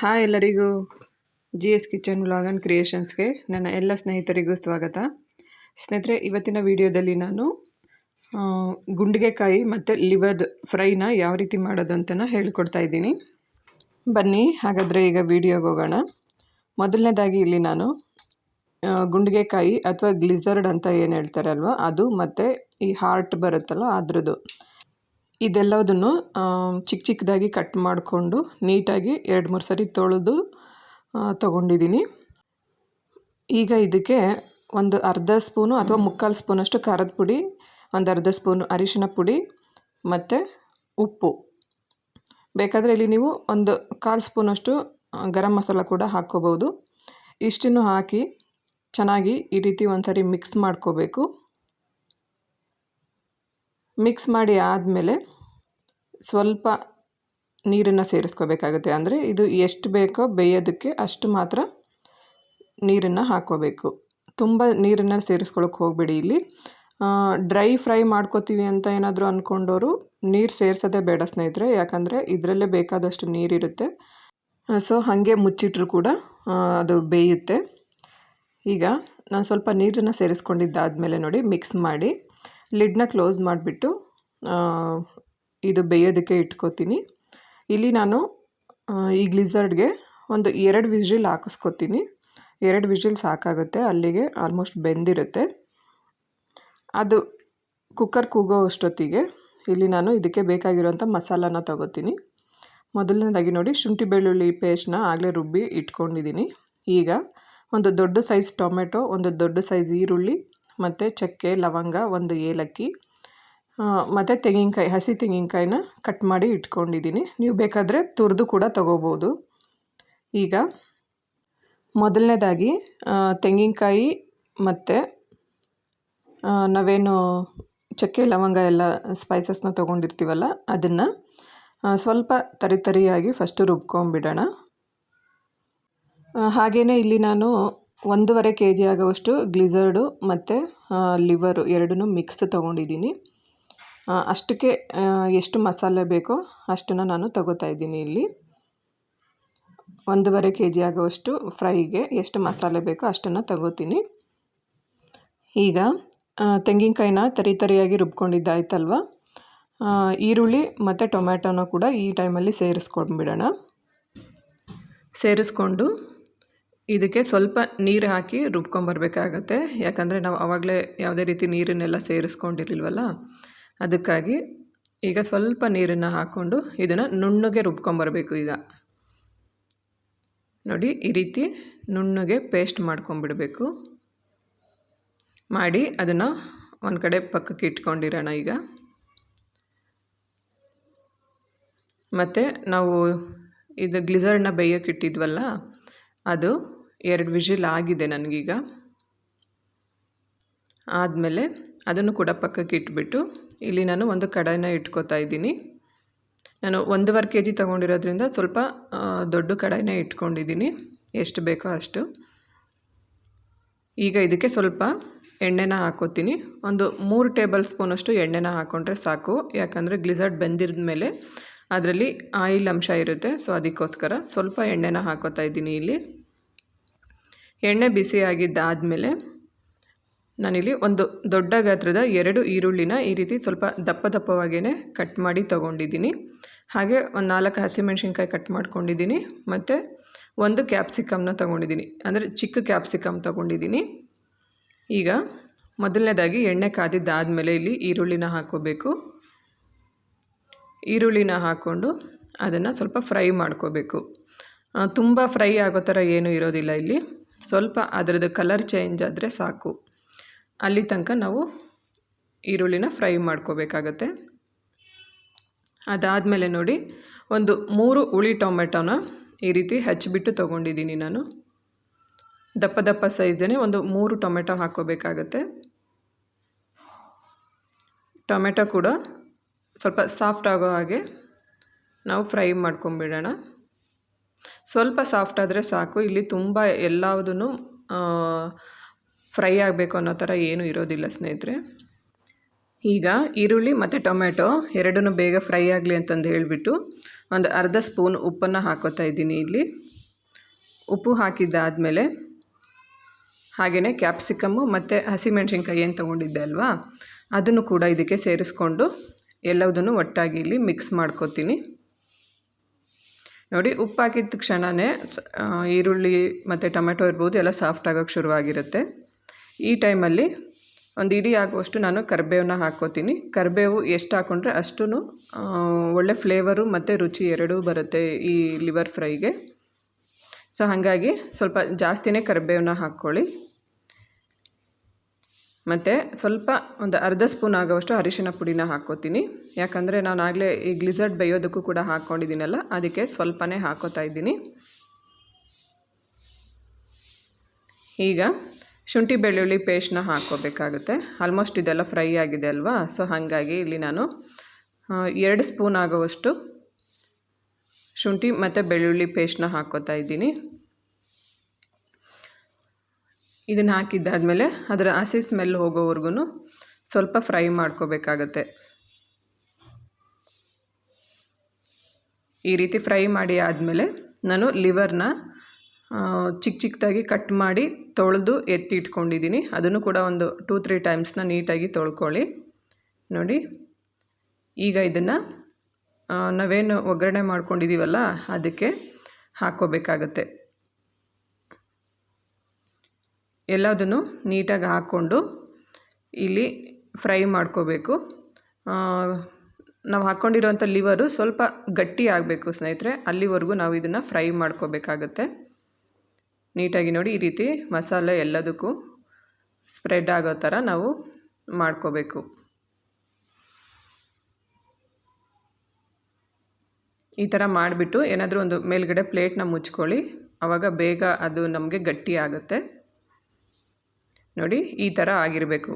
Hi ಎಲ್ಲರಿಗೂ. G S kitchen vlog and ಕ್ರಿಯೇಷನ್ಸ್ಗೆ ನನ್ನ ಎಲ್ಲ ಸ್ನೇಹಿತರಿಗೂ ಸ್ವಾಗತ. ಸ್ನೇಹಿತರೆ, ಇವತ್ತಿನ ವಿಡಿಯೋದಲ್ಲಿ ನಾನು ಗುಂಡಿಗೆಕಾಯಿ ಮತ್ತು ಲಿವರ್ ಫ್ರೈನ ಯಾವ ರೀತಿ ಮಾಡೋದು ಅಂತನ ಹೇಳ್ಕೊಡ್ತಾ ಇದ್ದೀನಿ. ಬನ್ನಿ, ಹಾಗಾದರೆ ಈಗ ವಿಡಿಯೋಗೆ ಹೋಗೋಣ. ಮೊದಲನೇದಾಗಿ ಇಲ್ಲಿ ನಾನು ಗುಂಡಿಗೆಕಾಯಿ ಅಥವಾ ಗ್ಲಿಸರ್ಡ್ ಅಂತ ಏನು ಹೇಳ್ತಾರಲ್ವ, ಅದು ಮತ್ತು ಈ ಹಾರ್ಟ್ ಬರುತ್ತಲ್ಲ ಅದ್ರದ್ದು ಇದೆಲ್ಲದನ್ನು ಚಿಕ್ಕ ಚಿಕ್ಕದಾಗಿ ಕಟ್ ಮಾಡಿಕೊಂಡು ನೀಟಾಗಿ ಎರಡು ಮೂರು ಸರಿ ತೊಳೆದು ತೊಗೊಂಡಿದ್ದೀನಿ. ಈಗ ಇದಕ್ಕೆ ಒಂದು ಅರ್ಧ ಸ್ಪೂನು ಅಥವಾ ಮುಕ್ಕಾಲು ಸ್ಪೂನಷ್ಟು ಖಾರದ ಪುಡಿ, ಒಂದು ಅರ್ಧ ಸ್ಪೂನು ಅರಿಶಿನ ಪುಡಿ ಮತ್ತು ಉಪ್ಪು. ಬೇಕಾದರೆ ಇಲ್ಲಿ ನೀವು ಒಂದು ಕಾಲು ಸ್ಪೂನಷ್ಟು ಗರಂ ಮಸಾಲ ಕೂಡ ಹಾಕ್ಕೋಬೋದು. ಇಷ್ಟನ್ನು ಹಾಕಿ ಚೆನ್ನಾಗಿ ಈ ರೀತಿ ಒಂದ್ಸರಿ ಮಿಕ್ಸ್ ಮಾಡ್ಕೋಬೇಕು. ಮಿಕ್ಸ್ ಮಾಡಿ ಆದಮೇಲೆ ಸ್ವಲ್ಪ ನೀರನ್ನು ಸೇರಿಸ್ಕೋಬೇಕಾಗುತ್ತೆ. ಅಂದರೆ ಇದು ಎಷ್ಟು ಬೇಕೋ ಬೇಯೋದಕ್ಕೆ ಅಷ್ಟು ಮಾತ್ರ ನೀರನ್ನು ಹಾಕ್ಕೋಬೇಕು. ತುಂಬ ನೀರನ್ನು ಸೇರಿಸ್ಕೊಳಕ್ಕೆ ಹೋಗಬೇಡಿ ಇಲ್ಲಿ. ಡ್ರೈ ಫ್ರೈ ಮಾಡ್ಕೋತೀವಿ ಅಂತ ಏನಾದರೂ ಅಂದ್ಕೊಂಡವರು ನೀರು ಸೇರಿಸೋದೇ ಬೇಡ ಸ್ನೇಹಿತರೆ. ಯಾಕಂದರೆ ಇದರಲ್ಲೇ ಬೇಕಾದಷ್ಟು ನೀರಿರುತ್ತೆ. ಸೊ, ಹಾಗೆ ಮುಚ್ಚಿಟ್ರು ಕೂಡ ಅದು ಬೇಯುತ್ತೆ. ಈಗ ನಾನು ಸ್ವಲ್ಪ ನೀರನ್ನು ಸೇರಿಸ್ಕೊಂಡಿದ್ದಾದಮೇಲೆ ನೋಡಿ ಮಿಕ್ಸ್ ಮಾಡಿ ಲಿಡ್ನ ಕ್ಲೋಸ್ ಮಾಡಿಬಿಟ್ಟು ಇದು ಬೇಯೋದಕ್ಕೆ ಇಟ್ಕೋತೀನಿ. ಇಲ್ಲಿ ನಾನು ಈ ಗ್ಲಿಸರ್ಡ್ಗೆ ಒಂದು ಎರಡು ವಿಜಿಲ್ ಹಾಕಿಸ್ಕೊತೀನಿ. ಎರಡು ವಿಜಿಲ್ ಸಾಕಾಗುತ್ತೆ, ಅಲ್ಲಿಗೆ ಆಲ್ಮೋಸ್ಟ್ ಬೆಂದಿರುತ್ತೆ. ಅದು ಕುಕ್ಕರ್ ಕೂಗೋ ಅಷ್ಟೊತ್ತಿಗೆ ಇಲ್ಲಿ ನಾನು ಇದಕ್ಕೆ ಬೇಕಾಗಿರುವಂಥ ಮಸಾಲಾನ ತಗೋತೀನಿ. ಮೊದಲನೇದಾಗಿ ನೋಡಿ, ಶುಂಠಿ ಬೆಳ್ಳುಳ್ಳಿ ಪೇಸ್ಟ್ನ ಆಗಲೇ ರುಬ್ಬಿ ಇಟ್ಕೊಂಡಿದ್ದೀನಿ. ಈಗ ಒಂದು ದೊಡ್ಡ ಸೈಜ್ ಟೊಮೆಟೊ, ಒಂದು ದೊಡ್ಡ ಸೈಜ್ ಈರುಳ್ಳಿ, ಮತ್ತು ಚಕ್ಕೆ, ಲವಂಗ, ಒಂದು ಏಲಕ್ಕಿ ಮತ್ತು ತೆಂಗಿನಕಾಯಿ, ಹಸಿ ತೆಂಗಿನಕಾಯಿನ ಕಟ್ ಮಾಡಿ ಇಟ್ಕೊಂಡಿದ್ದೀನಿ. ನೀವು ಬೇಕಾದರೆ ತುರಿದು ಕೂಡ ತಗೋಬೋದು. ಈಗ ಮೊದಲನೇದಾಗಿ ತೆಂಗಿನಕಾಯಿ ಮತ್ತು ನಾವೇನು ಚಕ್ಕೆ, ಲವಂಗ ಎಲ್ಲ ಸ್ಪೈಸಸ್ನ ತೊಗೊಂಡಿರ್ತೀವಲ್ಲ, ಅದನ್ನು ಸ್ವಲ್ಪ ತರಿತರಿಯಾಗಿ ಫಸ್ಟು ರುಬ್ಕೊಂಬಿಡೋಣ ಹಾಗೆಯೇ ಇಲ್ಲಿ ನಾನು ಒಂದೂವರೆ ಕೆ ಜಿ ಆಗುವಷ್ಟು ಗ್ಲಿಸರ್ಡು ಮತ್ತು ಲಿವರು ಎರಡನ್ನೂ ಮಿಕ್ಸ್ ತೊಗೊಂಡಿದ್ದೀನಿ. ಅಷ್ಟಕ್ಕೆ ಎಷ್ಟು ಮಸಾಲೆ ಬೇಕೋ ಅಷ್ಟನ್ನು ನಾನು ತಗೋತಾ ಇದ್ದೀನಿ ಇಲ್ಲಿ. ಒಂದೂವರೆ ಕೆ ಜಿ ಆಗುವಷ್ಟು ಫ್ರೈಗೆ ಎಷ್ಟು ಮಸಾಲೆ ಬೇಕೋ ಅಷ್ಟನ್ನು ತಗೋತೀನಿ. ಈಗ ತೆಂಗಿನಕಾಯಿನ ತರಿ ತರಿಯಾಗಿ ರುಬ್ಕೊಂಡಿದ್ದಾಯ್ತಲ್ವ? ಈರುಳ್ಳಿ ಮತ್ತು ಟೊಮ್ಯಾಟೊನ ಕೂಡ ಈ ಟೈಮಲ್ಲಿ ಸೇರಿಸ್ಕೊಂಡ್ಬಿಡೋಣ. ಸೇರಿಸ್ಕೊಂಡು ಇದಕ್ಕೆ ಸ್ವಲ್ಪ ನೀರು ಹಾಕಿ ರುಬ್ಕೊಂಬರ್ಬೇಕಾಗತ್ತೆ. ಯಾಕಂದರೆ ನಾವು ಆವಾಗಲೇ ಯಾವುದೇ ರೀತಿ ನೀರನ್ನೆಲ್ಲ ಸೇರಿಸ್ಕೊಂಡಿರಲಿಲ್ವಲ್ಲ? ಅದಕ್ಕಾಗಿ ಈಗ ಸ್ವಲ್ಪ ನೀರನ್ನು ಹಾಕ್ಕೊಂಡು ಇದನ್ನು ನುಣ್ಣಗೆ ರುಬ್ಕೊಂಬರಬೇಕು ಈಗ. ನೋಡಿ, ಈ ರೀತಿ ನುಣ್ಣಗೆ ಪೇಸ್ಟ್ ಮಾಡ್ಕೊಂಬಿಡಬೇಕು. ಮಾಡಿ ಅದನ್ನು ಒಂದು ಕಡೆ ಪಕ್ಕಕ್ಕೆ ಇಟ್ಕೊಂಡಿರೋಣ ಈಗ. ಮತ್ತು ನಾವು ಇದು ಗ್ಲಿಸರ್ನ ಬೇಯೋಕೆ ಇಟ್ಟಿದ್ವಲ್ಲ, ಅದು ಎರಡು ವಿಷಿಲ್ ಆಗಿದೆ ನನಗೀಗ. ಆದಮೇಲೆ ಅದನ್ನು ಕೂಡ ಪಕ್ಕಕ್ಕೆ ಇಟ್ಬಿಟ್ಟು ಇಲ್ಲಿ ನಾನು ಒಂದು ಕಡಾಯಿನ ಇಟ್ಕೋತಾ ಇದ್ದೀನಿ. ನಾನು ಒಂದೂವರೆ ಕೆ ಜಿ ತೊಗೊಂಡಿರೋದ್ರಿಂದ ಸ್ವಲ್ಪ ದೊಡ್ಡ ಕಡಾಯಿನ ಇಟ್ಕೊಂಡಿದ್ದೀನಿ. ಎಷ್ಟು ಬೇಕೋ ಅಷ್ಟು. ಈಗ ಇದಕ್ಕೆ ಸ್ವಲ್ಪ ಎಣ್ಣೆನ ಹಾಕೋತೀನಿ. ಒಂದು ಮೂರು ಟೇಬಲ್ ಸ್ಪೂನಷ್ಟು ಎಣ್ಣೆನ ಹಾಕ್ಕೊಂಡ್ರೆ ಸಾಕು. ಯಾಕಂದರೆ ಗ್ಲಿಸರ್ಡ್ ಬೆಂದಿರದ ಮೇಲೆ ಅದರಲ್ಲಿ ಆಯಿಲ್ ಅಂಶ ಇರುತ್ತೆ, ಸೊ ಅದಕ್ಕೋಸ್ಕರ ಸ್ವಲ್ಪ ಎಣ್ಣೆನ ಹಾಕೋತಾ ಇದ್ದೀನಿ ಇಲ್ಲಿ. ಎಣ್ಣೆ ಬಿಸಿ ಆಗಿದ್ದಾದಮೇಲೆ ನಾನಿಲ್ಲಿ ಒಂದು ದೊಡ್ಡ ಗಾತ್ರದ ಎರಡು ಈರುಳ್ಳಿನ ಈ ರೀತಿ ಸ್ವಲ್ಪ ದಪ್ಪ ದಪ್ಪವಾಗಿಯೇ ಕಟ್ ಮಾಡಿ ತೊಗೊಂಡಿದ್ದೀನಿ. ಹಾಗೆ ಒಂದು ನಾಲ್ಕು ಹಸಿಮೆಣ್ಸಿನ್ಕಾಯಿ ಕಟ್ ಮಾಡ್ಕೊಂಡಿದ್ದೀನಿ. ಮತ್ತು ಒಂದು ಕ್ಯಾಪ್ಸಿಕಮ್ನ ತೊಗೊಂಡಿದ್ದೀನಿ. ಅಂದರೆ ಚಿಕ್ಕ ಕ್ಯಾಪ್ಸಿಕಮ್ ತೊಗೊಂಡಿದ್ದೀನಿ. ಈಗ ಮೊದಲನೇದಾಗಿ ಎಣ್ಣೆ ಕಾದಿದ್ದಾದಮೇಲೆ ಇಲ್ಲಿ ಈರುಳ್ಳಿನ ಹಾಕೋಬೇಕು ಈರುಳ್ಳಿನ ಹಾಕ್ಕೊಂಡು ಅದನ್ನು ಸ್ವಲ್ಪ ಫ್ರೈ ಮಾಡ್ಕೋಬೇಕು. ತುಂಬ ಫ್ರೈ ಆಗೋ ಥರ ಏನೂ ಇರೋದಿಲ್ಲ ಇಲ್ಲಿ. ಸ್ವಲ್ಪ ಅದರದ್ದು ಕಲರ್ ಚೇಂಜ್ ಆದರೆ ಸಾಕು. ಅಲ್ಲಿ ತನಕ ನಾವು ಈರುಳ್ಳಿನ ಫ್ರೈ ಮಾಡ್ಕೋಬೇಕಾಗತ್ತೆ. ಅದಾದಮೇಲೆ ನೋಡಿ, ಒಂದು ಮೂರು ಹುಳಿ ಟೊಮೆಟೊನ ಈ ರೀತಿ ಹಚ್ಚಿಬಿಟ್ಟು ತೊಗೊಂಡಿದ್ದೀನಿ ನಾನು. ದಪ್ಪ ದಪ್ಪ ಸೈಜ್ದೇ ಒಂದು ಮೂರು ಟೊಮೆಟೊ ಹಾಕ್ಕೋಬೇಕಾಗತ್ತೆ. ಟೊಮೆಟೊ ಕೂಡ ಸ್ವಲ್ಪ ಸಾಫ್ಟ್ ಆಗೋ ಹಾಗೆ ನಾವು ಫ್ರೈ ಮಾಡ್ಕೊಂಬಿಡೋಣ. ಸ್ವಲ್ಪ ಸಾಫ್ಟ್ ಆದರೆ ಸಾಕು. ಇಲ್ಲಿ ತುಂಬ ಎಲ್ಲದನ್ನು ಫ್ರೈ ಆಗಬೇಕು ಅನ್ನೋ ಥರ ಏನೂ ಇರೋದಿಲ್ಲ ಸ್ನೇಹಿತರೆ. ಈಗ ಈರುಳ್ಳಿ ಮತ್ತು ಟೊಮೆಟೊ ಎರಡನ್ನೂ ಬೇಗ ಫ್ರೈ ಆಗಲಿ ಅಂತಂದು ಹೇಳಿಬಿಟ್ಟು ಒಂದು ಅರ್ಧ ಸ್ಪೂನ್ ಉಪ್ಪನ್ನು ಹಾಕೋತಾ ಇದ್ದೀನಿ ಇಲ್ಲಿ. ಉಪ್ಪು ಹಾಕಿದ್ದಾದಮೇಲೆ ಹಾಗೆಯೇ ಕ್ಯಾಪ್ಸಿಕಮ್ಮು ಮತ್ತು ಹಸಿಮೆಣ್ಸಿನ್ಕಾಯಿ ಏನು ತೊಗೊಂಡಿದ್ದೆ ಅಲ್ವಾ? ಅದನ್ನು ಕೂಡ ಇದಕ್ಕೆ ಸೇರಿಸ್ಕೊಂಡು ಎಲ್ಲದನ್ನು ಒಟ್ಟಾಗಿ ಇಲ್ಲಿ ಮಿಕ್ಸ್ ಮಾಡ್ಕೊತೀನಿ. ನೋಡಿ ಉಪ್ಪು ಹಾಕಿದ ಕ್ಷಣವೇ ಈರುಳ್ಳಿ ಮತ್ತು ಟೊಮೆಟೊ ಇರ್ಬೋದು, ಎಲ್ಲ ಸಾಫ್ಟ್ ಆಗೋಕ್ಕೆ ಶುರುವಾಗಿರುತ್ತೆ. ಈ ಟೈಮಲ್ಲಿ ಒಂದು ಇಡೀ ಆಗುವಷ್ಟು ನಾನು ಕರಿಬೇವನ್ನ ಹಾಕ್ಕೋತೀನಿ. ಕರಿಬೇವು ಎಷ್ಟು ಹಾಕ್ಕೊಂಡ್ರೆ ಅಷ್ಟೂ ಒಳ್ಳೆ ಫ್ಲೇವರು ಮತ್ತು ರುಚಿ ಎರಡೂ ಬರುತ್ತೆ ಈ ಲಿವರ್ ಫ್ರೈಗೆ ಸೊ ಹಾಗಾಗಿ ಸ್ವಲ್ಪ ಜಾಸ್ತಿನೇ ಕರಿಬೇವನ್ನ ಹಾಕ್ಕೊಳ್ಳಿ. ಮತ್ತು ಸ್ವಲ್ಪ ಒಂದು ಅರ್ಧ ಸ್ಪೂನ್ ಆಗೋವಷ್ಟು ಅರಿಶಿನ ಪುಡಿನ ಹಾಕ್ಕೋತೀನಿ. ಯಾಕಂದರೆ ನಾನು ಆಗಲೇ ಈ ಗ್ಲಿಸರ್ಡ್ ಬೇಯೋದಕ್ಕೂ ಕೂಡ ಹಾಕ್ಕೊಂಡಿದ್ದೀನಲ್ಲ, ಅದಕ್ಕೆ ಸ್ವಲ್ಪನೇ ಹಾಕೋತಾ ಇದ್ದೀನಿ. ಈಗ ಶುಂಠಿ ಬೆಳ್ಳುಳ್ಳಿ ಪೇಸ್ಟ್ನ ಹಾಕ್ಕೋಬೇಕಾಗುತ್ತೆ. ಆಲ್ಮೋಸ್ಟ್ ಇದೆಲ್ಲ ಫ್ರೈ ಆಗಿದೆ ಅಲ್ವಾ? ಸೊ, ಹಾಗಾಗಿ ಇಲ್ಲಿ ನಾನು ಎರಡು ಸ್ಪೂನ್ ಆಗುವಷ್ಟು ಶುಂಠಿ ಮತ್ತು ಬೆಳ್ಳುಳ್ಳಿ ಪೇಸ್ಟ್ನ ಹಾಕ್ಕೋತಾ ಇದ್ದೀನಿ. ಇದನ್ನು ಹಾಕಿದ್ದಾದಮೇಲೆ ಅದರ ಹಸಿ ಸ್ಮೆಲ್ ಹೋಗೋವರೆಗೂ ಸ್ವಲ್ಪ ಫ್ರೈ ಮಾಡ್ಕೋಬೇಕಾಗತ್ತೆ. ಈ ರೀತಿ ಫ್ರೈ ಮಾಡಿ ಆದಮೇಲೆ ನಾನು ಲಿವರ್ನ ಚಿಕ್ಕ ಚಿಕ್ಕದಾಗಿ ಕಟ್ ಮಾಡಿ ತೊಳೆದು ಎತ್ತಿ ಇಟ್ಕೊಂಡಿದ್ದೀನಿ ಅದನ್ನು ಕೂಡ ಒಂದು ಟೂ ತ್ರೀ ಟೈಮ್ಸ್ನ ನೀಟಾಗಿ ತೊಳ್ಕೊಳ್ಳಿ. ನೋಡಿ, ಈಗ ಇದನ್ನು ನಾವೇನು ಒಗ್ಗರಣೆ ಮಾಡ್ಕೊಂಡಿದ್ದೀವಲ್ಲ ಅದಕ್ಕೆ ಹಾಕ್ಕೋಬೇಕಾಗತ್ತೆ. ಎಲ್ಲದನ್ನು ನೀಟಾಗಿ ಹಾಕ್ಕೊಂಡು ಇಲ್ಲಿ ಫ್ರೈ ಮಾಡ್ಕೋಬೇಕು. ನಾವು ಹಾಕ್ಕೊಂಡಿರೋಂಥ ಲಿವರು ಸ್ವಲ್ಪ ಗಟ್ಟಿ ಆಗಬೇಕು ಸ್ನೇಹಿತರೆ. ಅಲ್ಲಿವರೆಗೂ ನಾವು ಇದನ್ನು ಫ್ರೈ ಮಾಡ್ಕೋಬೇಕಾಗತ್ತೆ. ನೀಟಾಗಿ ನೋಡಿ ಈ ರೀತಿ ಮಸಾಲೆ ಎಲ್ಲದಕ್ಕೂ ಸ್ಪ್ರೆಡ್ ಆಗೋ ಥರ ನಾವು ಮಾಡ್ಕೋಬೇಕು. ಈ ಥರ ಮಾಡಿಬಿಟ್ಟು ಏನಾದರೂ ಒಂದು ಮೇಲ್ಗಡೆ ಪ್ಲೇಟ್ನ ಮುಚ್ಕೊಳ್ಳಿ. ಆವಾಗ ಬೇಗ ಅದು ನಮಗೆ ಗಟ್ಟಿ ಆಗುತ್ತೆ. ನೋಡಿ ಈ ಥರ ಆಗಿರಬೇಕು.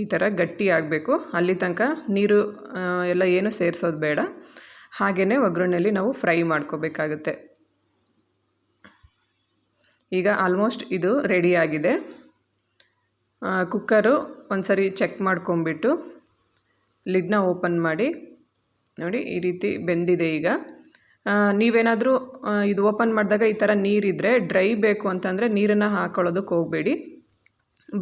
ಈ ಥರ ಗಟ್ಟಿ ಆಗಬೇಕು. ಅಲ್ಲಿ ತನಕ ನೀರು ಎಲ್ಲ ಏನು ಸೇರಿಸೋದು ಬೇಡ. ಹಾಗೆಯೇ ಒಗ್ಗರಣೆಯಲ್ಲಿ ನಾವು ಫ್ರೈ ಮಾಡ್ಕೋಬೇಕಾಗುತ್ತೆ. ಈಗ ಆಲ್ಮೋಸ್ಟ್ ಇದು ರೆಡಿಯಾಗಿದೆ ಕುಕ್ಕರು ಒಂದು ಸರಿ ಚೆಕ್ ಮಾಡ್ಕೊಂಬಿಟ್ಟು ಲಿಡ್ನ ಓಪನ್ ಮಾಡಿ. ನೋಡಿ, ಈ ರೀತಿ ಬೆಂದಿದೆ ಈಗ. ನೀವೇನಾದರೂ ಇದು ಓಪನ್ ಮಾಡಿದಾಗ ಈ ಥರ ನೀರಿದ್ದರೆ ಡ್ರೈ ಬೇಕು ಅಂತಂದರೆ ನೀರನ್ನು ಹಾಕೊಳ್ಳೋದಕ್ಕೆ ಹೋಗಬೇಡಿ.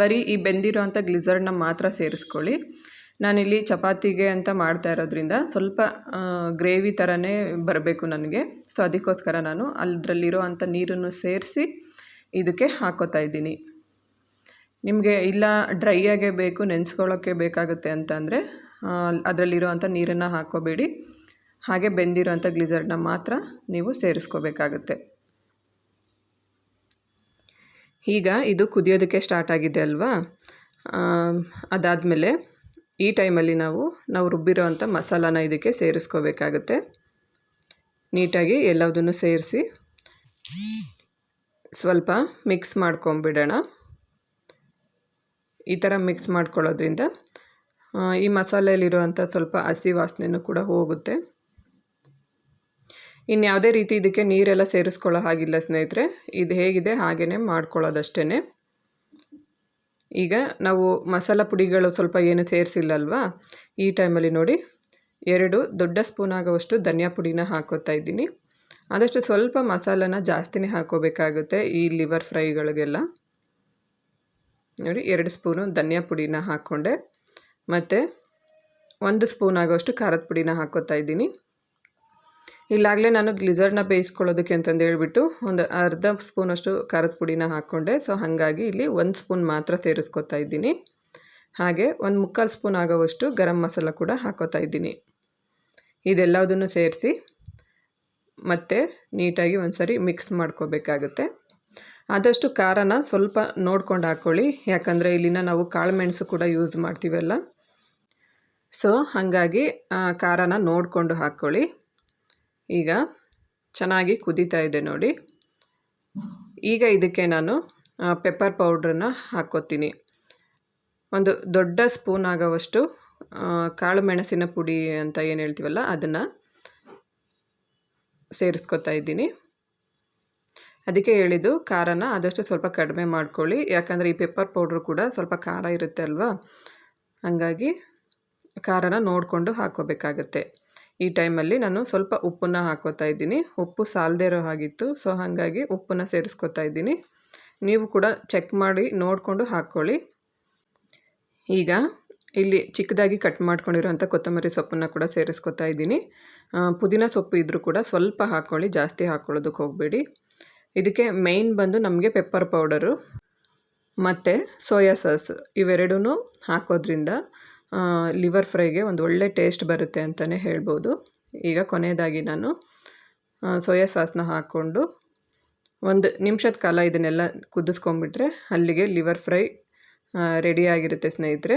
ಬರೀ ಈ ಬೆಂದಿರೋ ಅಂಥ ಗ್ಲಿಸರ್ನ ಮಾತ್ರ ಸೇರಿಸ್ಕೊಳ್ಳಿ. ನಾನಿಲ್ಲಿ ಚಪಾತಿಗೆ ಅಂತ ಮಾಡ್ತಾ ಇರೋದ್ರಿಂದ ಸ್ವಲ್ಪ ಗ್ರೇವಿ ಥರನೇ ಬರಬೇಕು ನನಗೆ. ಸೊ, ಅದಕ್ಕೋಸ್ಕರ ನಾನು ಅದರಲ್ಲಿರೋ ಅಂಥ ನೀರನ್ನು ಸೇರಿಸಿ ಇದಕ್ಕೆ ಹಾಕೋತಾ ಇದ್ದೀನಿ. ನಿಮಗೆ ಇಲ್ಲ ಡ್ರೈಯಾಗೇ ಬೇಕು ನೆನೆಸ್ಕೊಳ್ಳೋಕ್ಕೆ ಬೇಕಾಗುತ್ತೆ ಅಂತಂದರೆ ಅದರಲ್ಲಿರೋ ಅಂಥ ನೀರನ್ನು ಹಾಕೋಬೇಡಿ. ಹಾಗೆ ಬೆಂದಿರೋ ಅಂಥ ಮಾತ್ರ ನೀವು ಸೇರಿಸ್ಕೋಬೇಕಾಗುತ್ತೆ. ಈಗ ಇದು ಕುದಿಯೋದಕ್ಕೆ ಸ್ಟಾರ್ಟ್ ಆಗಿದೆ ಅಲ್ವಾ? ಅದಾದಮೇಲೆ ಈ ಟೈಮಲ್ಲಿ ನಾವು ನಾವು ರುಬ್ಬಿರೋ ಅಂಥ ಮಸಾಲಾನ ಇದಕ್ಕೆ ಸೇರಿಸ್ಕೋಬೇಕಾಗುತ್ತೆ. ನೀಟಾಗಿ ಎಲ್ಲದನ್ನು ಸೇರಿಸಿ. ಸ್ವಲ್ಪ ಮಿಕ್ಸ್ ಮಾಡ್ಕೊಂಬಿಡೋಣ. ಈ ಥರ ಮಿಕ್ಸ್ ಮಾಡ್ಕೊಳ್ಳೋದ್ರಿಂದ ಈ ಮಸಾಲೆಯಲ್ಲಿರುವಂಥ ಸ್ವಲ್ಪ ಹಸಿ ವಾಸನೆಯೂ ಕೂಡ ಹೋಗುತ್ತೆ. ಇನ್ನು ಯಾವುದೇ ರೀತಿ ಇದಕ್ಕೆ ನೀರೆಲ್ಲ ಸೇರಿಸ್ಕೊಳ್ಳೋ ಹಾಗಿಲ್ಲ ಸ್ನೇಹಿತರೆ, ಇದು ಹೇಗಿದೆ ಹಾಗೇ ಮಾಡ್ಕೊಳ್ಳೋದಷ್ಟೇ ಈಗ ನಾವು ಮಸಾಲ ಪುಡಿಗಳು ಸ್ವಲ್ಪ ಏನು ಸೇರಿಸಿಲ್ಲಲ್ವಾ, ಈ ಟೈಮಲ್ಲಿ ನೋಡಿ, ಎರಡು ದೊಡ್ಡ ಸ್ಪೂನ್ ಆಗುವಷ್ಟು ಧನಿಯಾ ಪುಡಿನ ಹಾಕೋತಾ ಇದ್ದೀನಿ. ಆದಷ್ಟು ಸ್ವಲ್ಪ ಮಸಾಲನ ಜಾಸ್ತಿನೇ ಹಾಕೋಬೇಕಾಗುತ್ತೆ ಈ ಲಿವರ್ ಫ್ರೈಗಳಿಗೆಲ್ಲ. ನೋಡಿ, ಎರಡು ಸ್ಪೂನು ಧನಿಯಾ ಪುಡಿನ ಹಾಕ್ಕೊಂಡೆ. ಮತ್ತು ಒಂದು ಸ್ಪೂನ್ ಆಗೋಷ್ಟು ಖಾರದ ಪುಡಿನ ಹಾಕೋತಾ ಇದ್ದೀನಿ. ಇಲ್ಲಾಗಲೇ ನಾನು ಗ್ಲಿಸರ್ನ ಬೇಯಿಸ್ಕೊಳ್ಳೋದಕ್ಕೆ ಅಂತಂದು ಹೇಳ್ಬಿಟ್ಟು ಒಂದು ಅರ್ಧ ಸ್ಪೂನಷ್ಟು ಖಾರದ ಪುಡಿನ ಹಾಕ್ಕೊಂಡೆ. ಸೊ, ಹಾಗಾಗಿ ಇಲ್ಲಿ ಒಂದು ಸ್ಪೂನ್ ಮಾತ್ರ ಸೇರಿಸ್ಕೊತಾ ಇದ್ದೀನಿ. ಹಾಗೆ ಒಂದು ಮುಕ್ಕಾಲು ಸ್ಪೂನ್ ಆಗೋವಷ್ಟು ಗರಂ ಮಸಾಲ ಕೂಡ ಹಾಕೋತಾ ಇದ್ದೀನಿ. ಇದೆಲ್ಲದನ್ನು ಸೇರಿಸಿ ಮತ್ತು ನೀಟಾಗಿ ಒಂದು ಸರಿ ಮಿಕ್ಸ್ ಮಾಡ್ಕೋಬೇಕಾಗುತ್ತೆ. ಆದಷ್ಟು ಖಾರನ ಸ್ವಲ್ಪ ನೋಡ್ಕೊಂಡು ಹಾಕ್ಕೊಳ್ಳಿ ಯಾಕಂದರೆ ಇಲ್ಲಿನ ನಾವು ಕಾಳು ಮೆಣಸು ಕೂಡ ಯೂಸ್ ಮಾಡ್ತೀವಲ್ಲ. ಸೊ ಹಾಗಾಗಿ ಖಾರನ ನೋಡಿಕೊಂಡು ಹಾಕ್ಕೊಳ್ಳಿ ಈಗ ಚೆನ್ನಾಗಿ ಕುದೀತಾ ಇದೆ ನೋಡಿ. ಈಗ ಇದಕ್ಕೆ ನಾನು ಪೆಪ್ಪರ್ ಪೌಡ್ರನ್ನ ಹಾಕ್ಕೋತೀನಿ ಒಂದು ದೊಡ್ಡ ಸ್ಪೂನ್ ಆಗೋವಷ್ಟು ಕಾಳು ಮೆಣಸಿನ ಪುಡಿ ಅಂತ ಏನು ಹೇಳ್ತೀವಲ್ಲ, ಅದನ್ನು ಸೇರಿಸ್ಕೊತಾ ಇದ್ದೀನಿ. ಅದಕ್ಕೆ ಹೇಳಿದ್ದು, ಖಾರನ ಆದಷ್ಟು ಸ್ವಲ್ಪ ಕಡಿಮೆ ಮಾಡ್ಕೊಳ್ಳಿ. ಯಾಕಂದರೆ ಈ ಪೆಪ್ಪರ್ ಪೌಡ್ರು ಕೂಡ ಸ್ವಲ್ಪ ಖಾರ ಇರುತ್ತೆ ಅಲ್ವಾ? ಹಾಗಾಗಿ ಖಾರನ ನೋಡಿಕೊಂಡು ಹಾಕೋಬೇಕಾಗತ್ತೆ ಈ ಟೈಮಲ್ಲಿ ನಾನು ಸ್ವಲ್ಪ ಉಪ್ಪನ್ನ ಹಾಕೋತಾ ಇದ್ದೀನಿ. ಉಪ್ಪು ಸಾಲದೆ ಇರೋ ಹಾಗಿತ್ತು. ಸೊ ಹಾಗಾಗಿ ಉಪ್ಪನ್ನ ಸೇರಿಸ್ಕೊತಾ ಇದ್ದೀನಿ. ನೀವು ಕೂಡ ಚೆಕ್ ಮಾಡಿ ನೋಡಿಕೊಂಡು ಹಾಕ್ಕೊಳ್ಳಿ. ಈಗ ಇಲ್ಲಿ ಚಿಕ್ಕದಾಗಿ ಕಟ್ ಮಾಡ್ಕೊಂಡಿರೋಂಥ ಕೊತ್ತಂಬರಿ ಸೊಪ್ಪನ್ನು ಕೂಡ ಸೇರಿಸ್ಕೊತಾ ಇದ್ದೀನಿ. ಪುದೀನ ಸೊಪ್ಪು ಇದ್ದರೂ ಕೂಡ ಸ್ವಲ್ಪ ಹಾಕ್ಕೊಳ್ಳಿ ಜಾಸ್ತಿ ಹಾಕ್ಕೊಳ್ಳೋದಕ್ಕೆ ಹೋಗಬೇಡಿ. ಇದಕ್ಕೆ ಮೇಯ್ನ್ ಬಂದು ನಮಗೆ ಪೆಪ್ಪರ್ ಪೌಡರು ಮತ್ತು ಸೋಯಾ ಸಾಸ್ ಇವೆರಡೂ ಹಾಕೋದ್ರಿಂದ ಲಿವರ್ ಫ್ರೈಗೆ ಒಂದು ಒಳ್ಳೆ ಟೇಸ್ಟ್ ಬರುತ್ತೆ ಅಂತಲೇ ಹೇಳ್ಬೋದು. ಈಗ ಕೊನೆಯದಾಗಿ ನಾನು ಸೋಯಾ ಸಾಸ್ನ ಹಾಕ್ಕೊಂಡು ಒಂದು ನಿಮಿಷದ ಕಾಲ ಇದನ್ನೆಲ್ಲ ಕುದಿಸ್ಕೊಂಡ್ಬಿಟ್ರೆ ಅಲ್ಲಿಗೆ ಲಿವರ್ ಫ್ರೈ ರೆಡಿಯಾಗಿರುತ್ತೆ ಸ್ನೇಹಿತರೆ.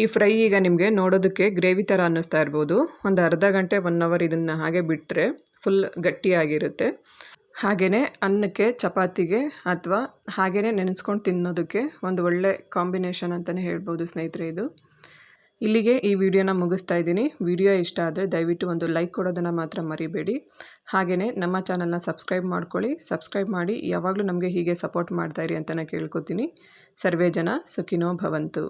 ಈ ಫ್ರೈ ಈಗ ನಿಮಗೆ ನೋಡೋದಕ್ಕೆ ಗ್ರೇವಿ ಥರ ಅನ್ನಿಸ್ತಾ ಇರ್ಬೋದು. ಒಂದು ಅರ್ಧ ಗಂಟೆ ಒನ್ ಅವರ್ ಇದನ್ನು ಹಾಗೆ ಬಿಟ್ಟರೆ ಫುಲ್ ಗಟ್ಟಿಯಾಗಿರುತ್ತೆ. ಹಾಗೆಯೇ ಅನ್ನಕ್ಕೆ, ಚಪಾತಿಗೆ ಅಥವಾ ಹಾಗೆಯೇ ನೆನೆಸ್ಕೊಂಡು ತಿನ್ನೋದಕ್ಕೆ ಒಂದು ಒಳ್ಳೆ ಕಾಂಬಿನೇಷನ್ ಅಂತಲೇ ಹೇಳ್ಬೋದು ಸ್ನೇಹಿತರೆ ಇದು. ಇಲ್ಲಿಗೆ ಈ ವಿಡಿಯೋನ ಮುಗಿಸ್ತಾ ಇದ್ದೀನಿ. ವಿಡಿಯೋ ಇಷ್ಟ ಆದರೆ ದಯವಿಟ್ಟು ಒಂದು ಲೈಕ್ ಕೊಡೋದನ್ನು ಮಾತ್ರ ಮರಿಬೇಡಿ. ಹಾಗೆಯೇ ನಮ್ಮ ಚಾನಲ್ನ ಸಬ್ಸ್ಕ್ರೈಬ್ ಮಾಡ್ಕೊಳ್ಳಿ. ಸಬ್ಸ್ಕ್ರೈಬ್ ಮಾಡಿ ಯಾವಾಗಲೂ ನಮಗೆ ಹೀಗೆ ಸಪೋರ್ಟ್ ಮಾಡ್ತಾಯಿರಿ ಅಂತ ನಾನು ಕೇಳ್ಕೊತೀನಿ. ಸರ್ವೇ ಜನ ಸುಖಿನೋ ಭವಂತು.